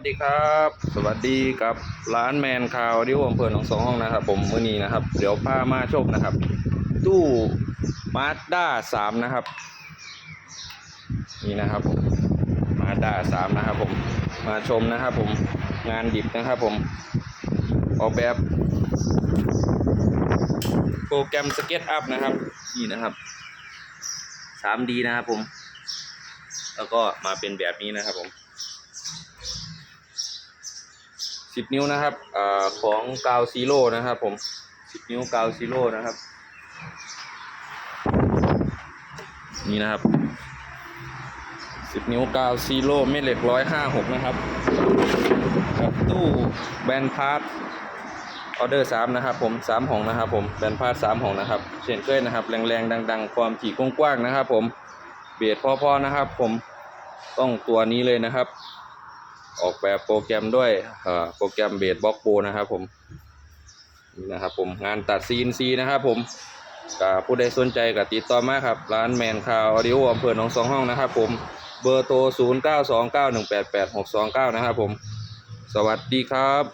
สวัสดีครับ สวัสดีกับร้านแมนคาวที่อำเภอหนองสองห้องนะครับ ผมมื่อนี้นะครับ เดี๋ยวพามาชมนะครับ ตู้มาด้าสามนะครับ นี่นะครับผมมาด้าสามนะครับผมมาชมนะครับ ผมงานดิบนะครับ ผมออกแบบโปรแกรมสเก็ตอัพนะครับนี่นะครับ 3D นะครับผม แล้วก็มาเป็นแบบนี้นะครับผม สิบนิ้วนะครับอของกาวซีโร่นะครับ ผมสิบนิ้วกาวซีโร่นะครับ นี่นะครับสิบนิ้วกาวซีโร่เม็ดเหล็กร้อยห้าหกนะครับกับตู้แบนพาร์ทออเดอร์สามนะครับผมสามห้องนะครับ ผมแบนพาร์ทสามห้องนะครับเช่นเคยนะครับ แรงๆดัง ๆ ความถี่กว้างๆนะครับ ผมเบียดพอๆนะครับ ผมต้องตัวนี้เลยนะครับ ออกแบบโปรแกรมด้วยโปรแกรมเบสบล็อกโปนะครับผมนี่นะครับผมงานตัด CNC นะครับผมกับผู้ใดสนใจกับติดต่อมาครับ ร้านแมนคาวออดิโออำเภอหนองสองห้องนะครับผมเบอร์โทร 0 9 2 9 1 8 8 6 2 9 นะครับผม สวัสดีครับ